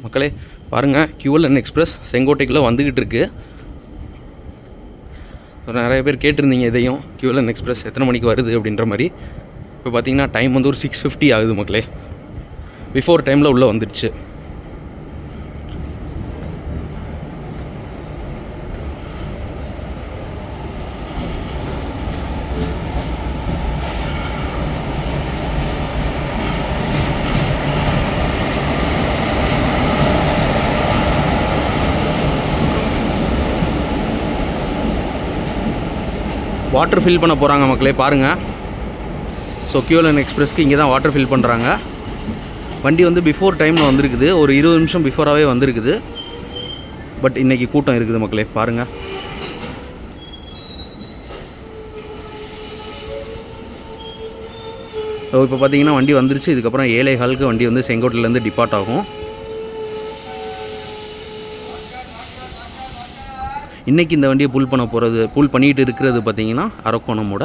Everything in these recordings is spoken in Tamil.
மக்களே பாருங்கள் கியூஎல்என் எக்ஸ்பிரஸ் செங்கோட்டைக்குள்ளே வந்துக்கிட்டு இருக்குது நிறைய பேர் கேட்டிருந்தீங்க இதையும் கியூஎல்என் எக்ஸ்பிரஸ் எத்தனை மணிக்கு வருது அப்படின்ற மாதிரி. இப்போ பார்த்தீங்கன்னா டைம் வந்து ஒரு சிக்ஸ் ஃபிஃப்டி ஆகுது மக்களே. பிஃபோர் டைமில் உள்ளே வந்துடுச்சு. வாட்டர் ஃபில் பண்ண போகிறாங்க மக்களே பாருங்கள் ஸோ கியூலன் எக்ஸ்பிரஸ்க்கு இங்கே தான் வாட்டர் ஃபில் பண்ணுறாங்க வண்டி வந்து பிஃபோர் டைமில் வந்திருக்குது. ஒரு இருபது நிமிஷம் பிஃபோராகவே வந்திருக்குது. பட் இன்றைக்கி கூட்டம் இருக்குது மக்களே பாருங்கள் இப்போ பார்த்தீங்கன்னா வண்டி வந்துருச்சு. இதுக்கப்புறம் ஏழை ஹாலுக்கு வண்டி வந்து செங்கோட்டிலேருந்து டிபார்ட் ஆகும். இன்றைக்கி இந்த வண்டியை புல் பண்ண போகிறது புல் பண்ணிகிட்டு இருக்கிறது பார்த்தீங்கன்னா அரக்கோணமோட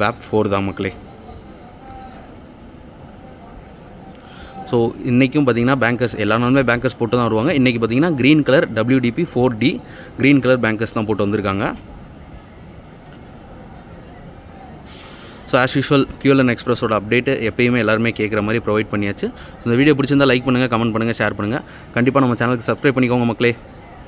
வேப் ஃபோர் தான் மக்களே. ஸோ இன்றைக்கும் பார்த்தீங்கன்னா பேங்கர்ஸ் எல்லா நாளுமே பேங்கர்ஸ் போட்டு தான் வருவாங்க. இன்றைக்கி பார்த்தீங்கன்னா green colour WDP four D green colour bankers தான் போட்டு வந்திருக்காங்க. ஸோ ஆஸ் யூஷுவல் கியூஎல்என் எக்ஸ்பிரஸோட அப்டேட்டு எப்பயுமே எல்லாருமே கேட்குற மாதிரி ப்ரொவைட் பண்ணியாச்சு. இந்த வீடியோ பிடிச்சிருந்தா லைக் பண்ணுங்கள் கமெண்ட் பண்ணுங்கள் ஷேர் பண்ணுங்கள் கண்டிப்பாக நம்ம சேனலுக்கு சப்ஸ்கிரைப் பண்ணிக்கோங்க மக்களே.